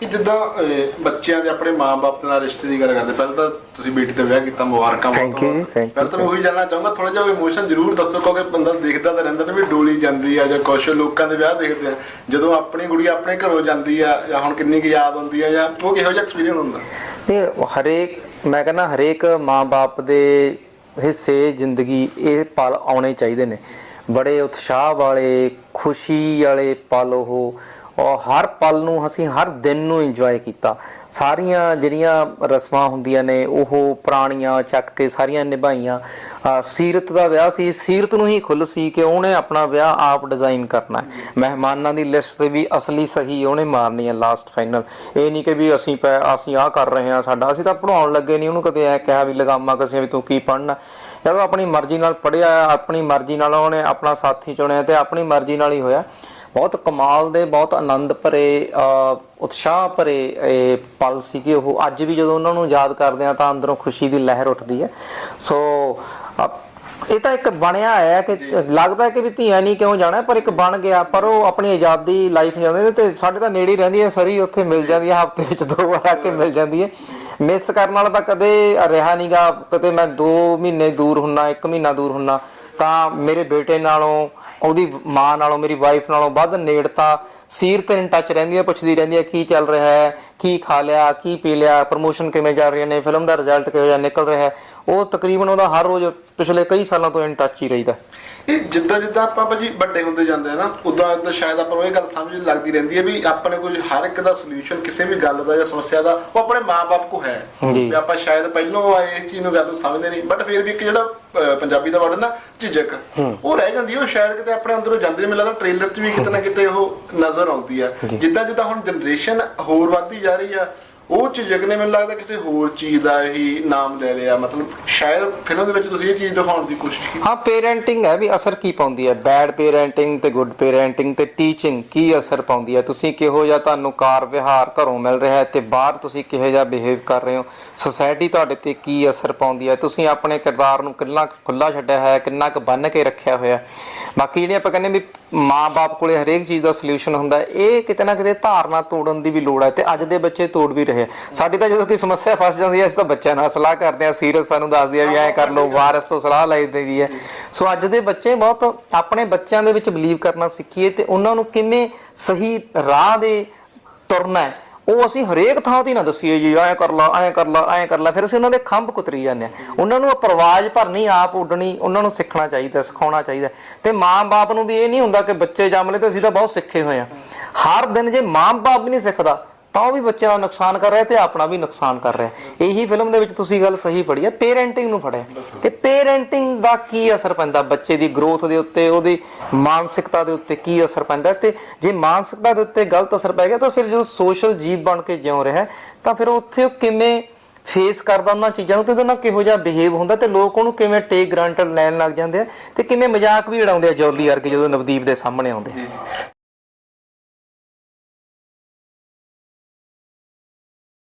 ਕਿ ਜਿੱਦਾਂ ਅਹ, ਬੱਚਿਆਂ ਦੇ ਆਪਣੇ ਮਾਪੇ ਨਾਲ ਰਿਸ਼ਤੇ ਦੀ ਗੱਲ ਕਰਦੇ ਪਹਿਲਾਂ ਤਾਂ ਤੁਸੀਂ ਬੇਟੀ ਦਾ ਵਿਆਹ ਕੀਤਾ ਮੁਬਾਰਕਾਂ ਬਹੁਤ Thank you, ਬਹੁਤ। thank you, ਪਹਿਲਾਂ ਤਾਂ ਮੈਂ ਉਹੀ ਜਾਣਨਾ ਚਾਹੂੰਗਾ ਥੋੜਾ ਜਿਹਾ ਇਮੋਸ਼ਨ ਜ਼ਰੂਰ ਦੱਸੋ ਕਿਉਂਕਿ ਬੰਦਾ ਦੇਖਦਾ ਤਾਂ ਰਹਿੰਦਾ ਨਾ ਵੀ ਡੋਲੀ ਜਾਂਦੀ ਆ ਜਾਂ ਕੁਛ ਲੋਕਾਂ ਦੇ ਵਿਆਹ ਦੇਖਦੇ ਆ। ਜਦੋਂ ਆਪਣੀ ਕੁੜੀ ਆਪਣੇ ਘਰੋਂ ਜਾਂਦੀ ਆ ਜਾਂ ਹੁਣ ਕਿੰਨੀ ਕੁ ਯਾਦ ਆਉਂਦੀ ਆ ਜਾਂ ਉਹ ਕਿਹੋ ਜਿਹਾ ਐਕਸਪੀਰੀਅੰਸ ਹੁੰਦਾ? ਇਹ ਹਰੇਕ ਮੈਂ ਕਹਿੰਦਾ ਹਰੇਕ ਮਾਂ-ਬਾਪ ਦੇ ਹਿੱਸੇ ਜ਼ਿੰਦਗੀ ਇਹ ਪਲ ਆਉਣੇ ਚਾਹੀਦੇ ਨੇ। ਬੜੇ ਉਤਸ਼ਾਹ ਵਾਲੇ ਖੁਸ਼ੀ ਵਾਲੇ ਪਲ ਉਹ। ਔਰ ਹਰ ਪਲ ਨੂੰ ਅਸੀਂ ਹਰ ਦਿਨ ਨੂੰ ਇੰਜੋਏ ਕੀਤਾ। ਸਾਰੀਆਂ ਜਿਹੜੀਆਂ ਰਸਮਾਂ ਹੁੰਦੀਆਂ ਨੇ, ਉਹ ਪੁਰਾਣੀਆਂ ਚੱਕ ਕੇ ਸਾਰੀਆਂ ਨਿਭਾਈਆਂ। ਸੀਰਤ ਦਾ ਵਿਆਹ ਸੀ, ਸੀਰਤ ਨੂੰ ਹੀ ਖੁੱਲ ਸੀ ਕਿ ਉਹਨੇ ਆਪਣਾ ਵਿਆਹ ਆਪ ਡਿਜ਼ਾਈਨ ਕਰਨਾ ਹੈ। ਮਹਿਮਾਨਾਂ ਦੀ ਲਿਸਟ ਤੇ ਵੀ ਅਸਲੀ ਸਹੀ ਉਹਨੇ ਮਾਰਨੀ ਹੈ ਲਾਸਟ ਫਾਈਨਲ ਇਹ ਨਹੀਂ ਕਿ ਵੀ ਅਸੀਂ ਪੈ- ਅਸੀਂ ਆਹ ਕਰ ਰਹੇ ਹਾਂ ਸਾਡਾ, ਅਸੀਂ ਤਾਂ ਪੜਾਉਣ ਲੱਗੇ ਨਹੀਂ ਉਹਨੂੰ ਕਦੇ ਐ ਕਿਹਾ ਵੀ ਲਗਾਮਾ ਕਿਸੇ ਵੀ ਤੂੰ ਕੀ ਪੜਨਾ ਜਦੋਂ ਆਪਣੀ ਮਰਜ਼ੀ ਨਾਲ ਪੜਿਆ ਆਪਣੀ ਮਰਜ਼ੀ ਨਾਲ ਉਹਨੇ ਆਪਣਾ ਸਾਥੀ ਚੁਣਿਆ ਤੇ ਆਪਣੀ ਮਰਜ਼ੀ ਨਾਲ ਹੀ ਹੋਇਆ। ਬਹੁਤ ਕਮਾਲ ਦੇ ਬਹੁਤ ਆਨੰਦ ਭਰੇ ਉਤਸ਼ਾਹ ਭਰੇ ਇਹ ਪਲ ਸੀਗੇ ਉਹ। ਅੱਜ ਵੀ ਜਦੋਂ ਉਹਨਾਂ ਨੂੰ ਯਾਦ ਕਰਦੇ ਆ ਤਾਂ ਅੰਦਰੋਂ ਖੁਸ਼ੀ ਦੀ ਲਹਿਰ ਉੱਠਦੀ ਹੈ। ਸੋ ਇਹ ਤਾਂ ਇੱਕ ਬਣਿਆ ਹੈ ਕਿ ਲੱਗਦਾ ਹੈ ਕਿ ਵੀ ਧੀਆਂ ਨਹੀਂ ਕਿਉਂ ਜਾਣਾ ਪਰ ਇੱਕ ਬਣ ਗਿਆ। ਪਰ ਉਹ ਆਪਣੀ ਆਜ਼ਾਦੀ ਲਾਈਫ ਜਿਉਂਦੇ ਨੇ ਤੇ ਸਾਡੇ ਤਾਂ ਨੇੜੇ ਹੀ ਰਹਿੰਦੀ ਹੈ ਸਰੀ ਉੱਥੇ ਮਿਲ ਜਾਂਦੀ ਹੈ ਹਫ਼ਤੇ ਵਿੱਚ ਦੋ ਵਾਰ ਆ ਕੇ ਮਿਲ ਜਾਂਦੀ ਹੈ। ਮਿਸ ਕਰਨ ਵਾਲਾ ਤਾਂ ਕਦੇ ਰਿਹਾ ਨਹੀਂਗਾ ਕਦੇ ਮੈਂ 2 ਮਹੀਨੇ ਦੂਰ ਹੁੰਨਾ 1 ਮਹੀਨਾ ਦੂਰ ਹੁੰਨਾ ਤਾਂ ਮੇਰੇ ਬੇਟੇ ਨਾਲੋਂ ਉਹਦੀ ਮਾਂ ਨਾਲੋਂ, ਮੇਰੀ ਵਾਈਫ ਨਾਲੋਂ ਵੱਧ ਨੇੜਤਾ ਸੀਰਤ ਇਨ ਟੱਚ ਰਹਿੰਦੀ ਹੈ, ਪੁੱਛਦੀ ਰਹਿੰਦੀ ਹੈ, ਕੀ ਚੱਲ ਰਿਹਾ ਹੈ? ਕੀ ਖਾ ਲਿਆ ਕੀ ਪੀ ਲਿਆ ਪ੍ਰਮੋਸ਼ਨ ਕਿਵੇਂ ਚੱਲ ਰਹੀਆਂ ਨੇ ਫਿਲਮ ਦਾ ਰਿਜ਼ਲਟ ਕਿਹੋ ਜਿਹਾ ਨਿਕਲ ਰਿਹਾ ਹੈ ਉਹ ਤਕਰੀਬਨ ਉਹਦਾ ਹਰ ਰੋਜ਼ ਪਿਛਲੇ ਕਈ ਸਾਲਾਂ ਤੋਂ ਇਨ ਟੱਚ ਹੀ ਰਹੀਦਾ ਇਹ ਜਿੱਦਾਂ ਜਿੱਦਾਂ ਆਪਾਂ ਭਾਜੀ ਵੱਡੇ ਹੁੰਦੇ ਜਾਂਦੇ ਆ ਨਾ ਉਦਾਂ ਉਦਾਂ ਸ਼ਾਇਦ ਆਪਾਂ ਨੂੰ ਇਹ ਗੱਲ ਸਮਝ ਲੱਗਦੀ ਰਹਿੰਦੀ ਹੈ ਵੀ ਆਪਣੇ ਕੋਲ ਹਰ ਇੱਕ ਦਾ ਸੋਲੂਸ਼ਨ ਕਿਸੇ ਵੀ ਗੱਲ ਦਾ ਜਾਂ ਸਮੱਸਿਆ ਦਾ ਉਹ ਆਪਣੇ ਮਾਪੇ ਕੋ ਹੈ। ਜੀ। ਵੀ ਆਪਾਂ ਸ਼ਾਇਦ ਪਹਿਲੋਂ ਇਸ ਚੀਜ਼ ਨੂੰ ਗੱਲ ਨੂੰ ਸਮਝਦੇ ਨਹੀਂ ਬਟ ਫਿਰ ਵੀ ਇੱਕ ਜਿਹੜਾ ਪੰਜਾਬੀ ਦਾ ਵਰਡ ਨਾ ਝਿਜਕ। ਉਹ ਰਹਿ ਜਾਂਦੀ ਹੈ ਉਹ ਸ਼ਾਇਦ ਕਿਤੇ ਆਪਣੇ ਅੰਦਰੋਂ ਜਾਂਦੀ ਨਹੀਂ ਮਿਲਦਾ ਟ੍ਰੇਲਰ 'ਚ ਵੀ ਕਿਤੇ ਨਾ ਕਿਤੇ ਉਹ ਨਜ਼ਰ ਆਉਂਦੀ ਆ ਜਿੱਦਾਂ ਜਿੱਦਾਂ ਹੁਣ ਜਨਰੇਸ਼ਨ ਹੋਰ ਵੱਧਦੀ ਜਾ ਰਹੀ ਆ ਉਹ ਝਿਜਕ ਨੇ, ਮੈਨੂੰ ਲੱਗਦਾ ਕਿਸੇ ਹੋਰ ਚੀਜ਼ ਦਾ ਹੀ ਨਾਮ ਲੈ ਲਿਆ। ਮਤਲਬ ਸ਼ਾਇਦ ਫਿਲਮ ਦੇ ਵਿੱਚ ਤੁਸੀਂ ਇਹ ਚੀਜ਼ ਦਿਖਾਉਣ ਦੀ ਕੋਸ਼ਿਸ਼ ਕੀਤੀ। ਹਾਂ ਪੇਰੈਂਟਿੰਗ ਹੈ ਵੀ ਅਸਰ ਕੀ ਪਾਉਂਦੀ ਹੈ? ਬੈਡ ਪੇਰੈਂਟਿੰਗ ਤੇ ਗੁੱਡ ਪੇਰੈਂਟਿੰਗ ਤੇ ਟੀਚਿੰਗ ਕੀ ਅਸਰ ਪਾਉਂਦੀ ਹੈ? ਤੁਸੀਂ ਕਿਹੋ ਜਿਹਾ ਤੁਹਾਨੂੰ ਕਾਰ ਵਿਹਾਰ ਘਰੋਂ ਮਿਲ ਰਿਹਾ ਹੈ ਤੇ ਬਾਹਰ ਤੁਸੀਂ ਕਿਹੋ ਜਿਹਾ ਬਿਹੇਵ ਕਰ ਰਹੇ ਹੋ? ਸੋਸਾਇਟੀ ਤੁਹਾਡੇ ਤੇ ਕੀ ਅਸਰ ਪਾਉਂਦੀ ਹੈ? ਤੁਸੀਂ ਆਪਣੇ ਕਿਰਦਾਰ ਨੂੰ ਕਿੰਨਾ ਕੁ ਖੁੱਲਾ ਛੱਡਿਆ ਹੋਇਆ ਹੈ, ਕਿੰਨਾ ਕੁ ਬੰਨ ਕੇ ਰੱਖਿਆ ਹੋਇਆ ਬਾਕੀ ਜਿਹੜੇ ਆਪਾਂ ਕਹਿੰਦੇ ਵੀ ਮਾਂ-ਬਾਪ ਕੋਲੇ ਹਰੇਕ ਚੀਜ਼ ਦਾ ਸੋਲੂਸ਼ਨ ਹੁੰਦਾ ਇਹ ਕਿਤੇ ਨਾ ਕਿਤੇ ਧਾਰਨਾ ਤੋੜਨ ਦੀ ਵੀ ਲੋੜ ਹੈ ਤੇ ਅੱਜ ਦੇ ਬੱਚੇ ਤੋੜ ਵੀ ਰਹੇ ਆ। ਸਾਡੀ ਤਾਂ ਜਦੋਂ ਕੋਈ ਸਮੱਸਿਆ ਫਸ ਜਾਂਦੀ ਹੈ, ਅਸੀਂ ਤਾਂ ਬੱਚਿਆਂ ਨਾਲ ਸਲਾਹ ਕਰਦੇ ਆ ਸੀਰੀਅਸ ਸਾਨੂੰ ਦੱਸਦੀ ਆ ਵੀ ਐਂ ਕਰ ਲਓ, ਵਾਰਸ ਤੋਂ ਸਲਾਹ ਲਈ ਦੀ ਹੈ। ਸੋ ਅੱਜ ਦੇ ਬੱਚੇ ਬਹੁਤ ਆਪਣੇ ਬੱਚਿਆਂ ਦੇ ਵਿੱਚ ਬਲੀਵ ਕਰਨਾ ਸਿੱਖੀਏ ਤੇ ਉਹਨਾਂ ਨੂੰ ਕਿਵੇਂ ਸਹੀ ਰਾਹ ਦੇ ਤੁਰਨਾ ਹੈ, ਉਹ ਅਸੀਂ ਹਰੇਕ ਥਾਂ ਤੇ ਨਾ ਦਸੀਏ ਜੀ, ਐਂ ਕਰ ਲਾ, ਐਂ ਕਰ ਲਾ, ਐਂ ਕਰ ਲਾ, ਫਿਰ ਅਸੀਂ ਉਹਨਾਂ ਦੇ ਖੰਭ ਕੁਤਰੀ ਜਾਂਦੇ ਆ ਉਹਨਾਂ ਨੂੰ ਉਹ ਪਰਵਾਜ ਭਰਨੀ, ਆਪ ਉੱਡਣੀ, ਉਹਨਾਂ ਨੂੰ ਸਿੱਖਣਾ ਚਾਹੀਦਾ ਸਿਖਾਉਣਾ ਚਾਹੀਦਾ ਤੇ ਮਾਂ-ਬਾਪ ਨੂੰ ਵੀ ਇਹ ਨਹੀਂ ਹੁੰਦਾ ਕਿ ਬੱਚੇ ਜੰਮ ਲਏ ਤੇ ਅਸੀਂ ਤਾਂ ਬਹੁਤ ਸਿੱਖੇ ਹੋਏ ਆ ਹਰ ਦਿਨ ਜੇ ਮਾਂ-ਬਾਪ ਵੀ ਨਹੀਂ ਸਿੱਖਦਾ ਤਾਂ ਉਹ ਵੀ ਬੱਚਿਆਂ ਦਾ ਨੁਕਸਾਨ ਕਰ ਰਿਹਾ ਤੇ ਆਪਣਾ ਵੀ ਨੁਕਸਾਨ ਕਰ ਰਿਹਾ। ਇਹੀ ਫਿਲਮ ਦੇ ਵਿੱਚ ਤੁਸੀਂ ਗੱਲ ਸਹੀ ਫੜੀ ਹੈ ਪੇਰੈਂਟਿੰਗ ਨੂੰ ਫੜਿਆ। ਤੇ ਪੇਰੈਂਟਿੰਗ ਦਾ ਕੀ ਅਸਰ ਪੈਂਦਾ? ਬੱਚੇ ਦੀ ਗਰੋਥ ਦੇ ਉੱਤੇ, ਉਹਦੀ ਮਾਨਸਿਕਤਾ ਦੇ ਉੱਤੇ ਕੀ ਅਸਰ ਪੈਂਦਾ? ਤੇ ਜੇ ਮਾਨਸਿਕਤਾ ਦੇ ਉੱਤੇ ਗਲਤ ਅਸਰ ਪੈ ਗਿਆ, ਤਾਂ ਫਿਰ ਜਦੋਂ ਸੋਸ਼ਲ ਜੀਵ ਬਣ ਕੇ ਜਿਉ ਰਿਹਾ, ਤਾਂ ਫਿਰ ਉੱਥੇ ਉਹ ਕਿਵੇਂ ਫੇਸ ਕਰਦਾ ਉਹਨਾਂ ਚੀਜ਼ਾਂ ਨੂੰ? ਤੇ ਉਹਦੇ ਨਾਲ ਕਿਹੋ ਜਿਹਾ ਬਿਹੇਵ ਹੁੰਦਾ? ਤੇ ਲੋਕ ਉਹਨੂੰ ਕਿਵੇਂ ਟੇਕ ਗ੍ਰਾਂਟਡ ਲੈਣ ਲੱਗ ਜਾਂਦੇ ਆ? ਤੇ ਕਿਵੇਂ ਮਜ਼ਾਕ ਵੀ ਉਡਾਉਂਦੇ ਆ ਜੋਲੀ ਵਰਗੇ ਜਦੋਂ ਨਵਦੀਪ ਦੇ ਸਾਹਮਣੇ ਆਉਂਦੇ